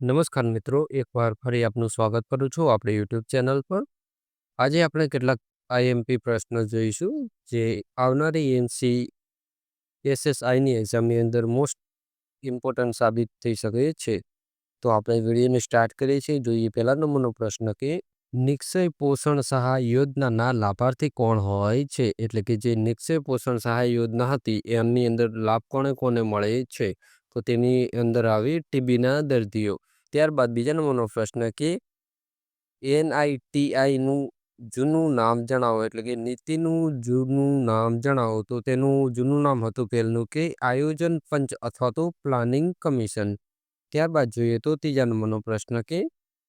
નમસ્કાર મિત્રો, એકવાર ફરી આપનું સ્વાગત કરું છું આપણે યુટ્યુબ ચેનલ પર. આજે આપણે કેટલાક આઈએમપી પ્રશ્ન જોઈશું, જે આવનારી એમસી એસએસઆઈની એક્ઝામની અંદર મોસ્ટ ઇમ્પોર્ટન્ટ સાબિત થઈ શકે છે. તો આપણે વિડીયોને સ્ટાર્ટ કરીએ છીએ. જોઈએ પહેલા નંબરનો પ્રશ્ન કે, નિક્ષય પોષણ સહાય યોજનાના લાભાર્થી કોણ હોય છે? એટલે કે જે નિક્ષય પોષણ સહાય યોજના હતી, એમની અંદર લાભ કોને કોને મળે છે? તો તેની અંદર આવી ટીબીના દર્દીઓ. ત્યારબાદ બીજા નંબરનો પ્રશ્ન કે એનઆઈટીઆઈનું જૂનું નામ જણાવો, એટલે કે નીતિનું જૂનું નામ જણાવો. તો તેનું જૂનું નામ હતું પહેલું કે આયોજન પંચ અથવા તો પ્લાનિંગ કમિશન. ત્યારબાદ જોઈએ તો ત્રીજા નંબરનો પ્રશ્ન કે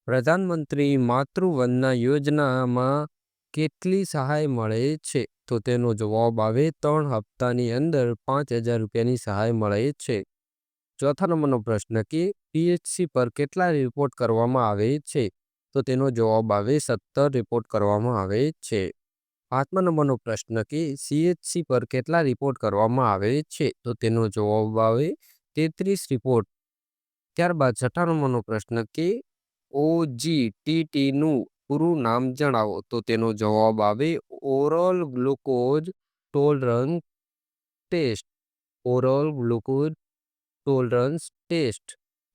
પ્રધાનમંત્રી માતૃવંદના યોજનામાં કેટલી સહાય મળે છે? તો તેનો જવાબ આવે, ત્રણ હપ્તાની અંદર પાંચ હજાર રૂપિયાની સહાય મળે છે. ચોથા નંબરનો પ્રશ્ન કે પીએચસી પર કેટલા રિપોર્ટ કરવામાં આવે છે? તો તેનો જવાબ આવે સત્તર રિપોર્ટ કરવામાં આવે છે. પાંચમા નંબરનો પ્રશ્ન કે સીએચસી પર કેટલા રિપોર્ટ કરવામાં આવે છે? તો તેનો જવાબ આવે તેત્રીસ રિપોર્ટ ત્યારબાદ છઠ્ઠા નંબરનો પ્રશ્ન કે ઓજીટીટીનું પૂરું નામ જણાવો. તો તેનો જવાબ આવે oral glucose tolerance test. Oral glucose tolerance test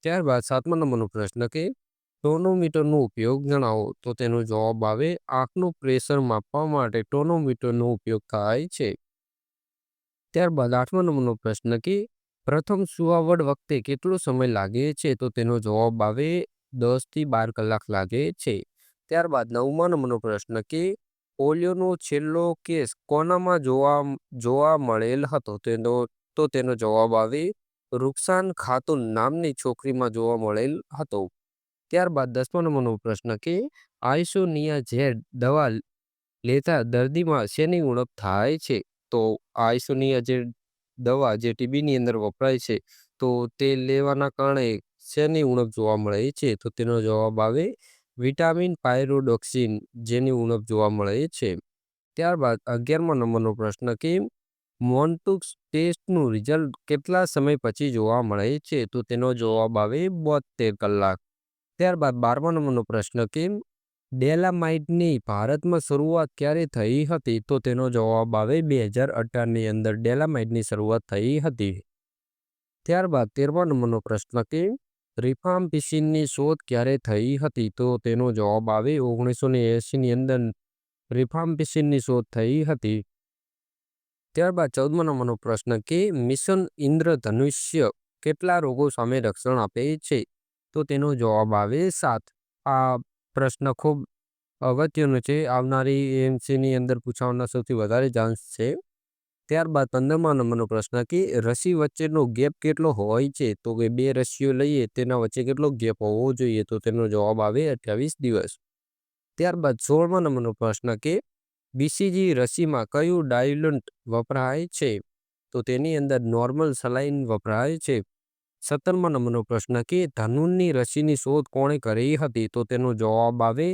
ત્યારબાદ સાતમા નંબરનો પ્રશ્ન કે ટોનોમીટરનો ઉપયોગ જણાવો. તો તેનો જવાબ આવે, આંખનું પ્રેશર માપવા માટે ટોનોમીટરનો ઉપયોગ થાય છે. ત્યારબાદ આઠમા નંબરનો પ્રશ્ન કે, પ્રથમ સુવાવડ વખતે કેટલો સમય લાગે છે? તો તેનો જવાબ આવે, દસથી બાર કલાક લાગે છે. ત્યારબાદ નવમા નંબરનો પ્રશ્ન કે, પોલિયોનો છેલ્લો કેસ કોનામાં જોવા જોવા મળેલ હતો? તેનો, તો તેનો જવાબ આવે રૂકસાન ખાતુન નામની છોકરીમાં જોવા મળેલ હતો. ત્યારબાદ દસમા નંબરનો પ્રશ્ન કે, આઈસોનિયા ઝેડ દવા લેતા દર્દીમાં શેની ઉણપ થાય છે? તો આઈસોનિયા જે દવા જે ટીબીની અંદર વપરાય છે, તો તે લેવાના કારણે શેની ઉણપ જોવા મળે છે? તો તેનો જવાબ આવે, વિટામિન, પાયરોડોક્સિન જેની ઉણપ જોવા મળે છે. ત્યારબાદ અગિયારમા નંબરનો પ્રશ્ન કે મોન્ટુક્સ ટેસ્ટનું રિઝલ્ટ કેટલા સમય પછી જોવા મળે છે? તો તેનો જવાબ આવે બોતેર કલાક. ત્યારબાદ બારમા નંબરનો પ્રશ્ન કે ડેલામાઇટની ભારતમાં શરૂઆત ક્યારે થઈ હતી? તો તેનો જવાબ આવે બે હજાર અઢારની અંદર ડેલામાઇટની શરૂઆત થઈ હતી. ત્યારબાદ તેરમા નંબરનો પ્રશ્ન કે રિફામ્પિસિનની શોધ ક્યારે થઈ હતી? તો તેનો જવાબ આવે ઓગણીસો ને એંસીની અંદર રિફામ્પિસિનની શોધ થઈ હતી. ત્યારબાદ ચૌદમા નંબરનો પ્રશ્ન કે મિશન ઇન્દ્રધનુષ્ય કેટલા રોગો સામે રક્ષણ આપે છે? તો તેનો જવાબ આવે સાત. આ પ્રશ્ન ખૂબ અગત્યનો છે. આવનારી એમસીની અંદર પૂછાવાના સૌથી વધારે ચાન્સ છે. ત્યારબાદ પંદરમા નંબરનો પ્રશ્ન કે રસી વચ્ચેનો ગેપ કેટલો હોય છે? તો કે બે રસીઓ લઈએ, તેના વચ્ચે કેટલો ગેપ હોવો જોઈએ? તો તેનો જવાબ આવે અઠ્યાવીસ દિવસ. ત્યારબાદ સોળમા નંબરનો પ્રશ્ન કે બીસીજી રસીમાં કયું ડાયલન્ટ વપરાય છે? તો તેની અંદર નોર્મલ સલાઈન વપરાય છે. સત્તરમા નંબરનો પ્રશ્ન કે ધનુનની રસીની શોધ કોણે કરી હતી? તો તેનો જવાબ આવે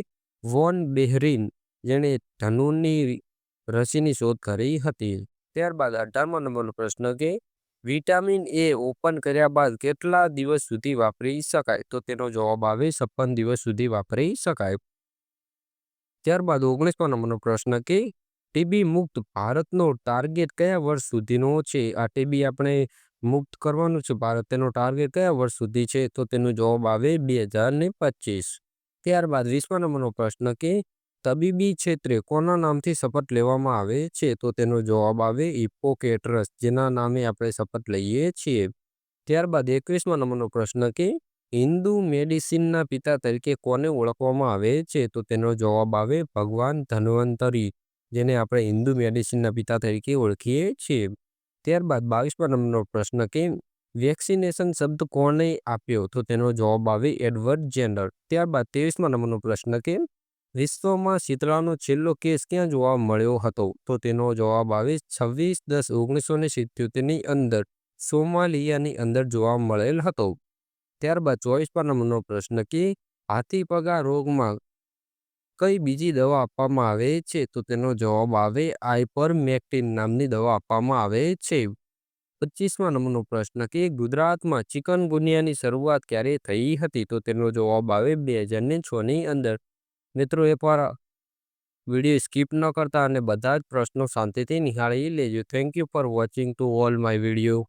વોન બેહરીન, જેણે ધનુનની રસીની શોધ કરી હતી. ત્યારબાદ અઢારમા નંબરનો પ્રશ્ન કે વિટામિન એ ઓપન કર્યા બાદ કેટલા દિવસ સુધી વાપરી શકાય? તો તેનો જવાબ આવે છપ્પન દિવસ સુધી વાપરી શકાય. ત્યારબાદ ઓગણીસમા નંબરનો પ્રશ્ન કે ટીબી મુક્ત ભારતનો ટાર્ગેટ કયા વર્ષ સુધીનો છે? આ ટીબી આપણે મુક્ત કરવાનું છે. ભારત તેનો ટાર્ગેટ કયા વર્ષ સુધી છે? તો તેનો જવાબ આવે બે હજાર ને પચીસ. ત્યારબાદ વીસમા નંબરનો પ્રશ્ન કે તબીબી ક્ષેત્રે કોના નામથી શપથ લેવામાં આવે છે? તો તેનો જવાબ આવે ઇપોકેટ્રસ જેના નામે આપણે શપથ લઈએ છીએ. ત્યારબાદ એકવીસમા નંબરનો પ્રશ્ન કે હિન્દુ મેડિસિનના પિતા તરીકે કોને ઓળખવામાં આવે છે? તો તેનો જવાબ આવે ભગવાન ધન્વંતરી, જેને આપણે હિન્દુ મેડિસિનના પિતા તરીકે ઓળખીએ છીએ. ત્યારબાદ બાવીસમા નંબરનો પ્રશ્ન કે, વેક્સિનેશન શબ્દ કોને આપ્યો? તો તેનો જવાબ આવે એડવર્ડ જેનર ત્યારબાદ ત્રેવીસમાં નંબરનો પ્રશ્ન કે, વિશ્વમાં શીતળાનો છેલ્લો કેસ ક્યાં જોવા મળ્યો હતો? તો તેનો જવાબ આવે છવ્વીસ દસ ઓગણીસો ને સિત્યોતેરની અંદર સોમાલિયાની અંદર જોવા મળેલ હતો. ત્યારબાદ ચોવીસમા નંબરનો પ્રશ્ન કે હાથીપગા રોગમાં કઈ બીજી દવા આપવામાં આવે છે તો તેનો જવાબ આવે આઇપરમેક્ટિન નામની દવા આપવામાં આવે છે 25મા નંબરનો પ્રશ્ન કે ગુજરાતમાં ચિકનગુનિયાની શરૂઆત ક્યારે થઈ હતી? તો તેનો જવાબ આવે બે હજારને છની અંદર. મિત્રો, એકવાર વીડિયો સ્કીપ ન કરતા અને બધા જ પ્રશ્નો શાંતિથી નિહાળી લેજો. Thank you for watching to all my video.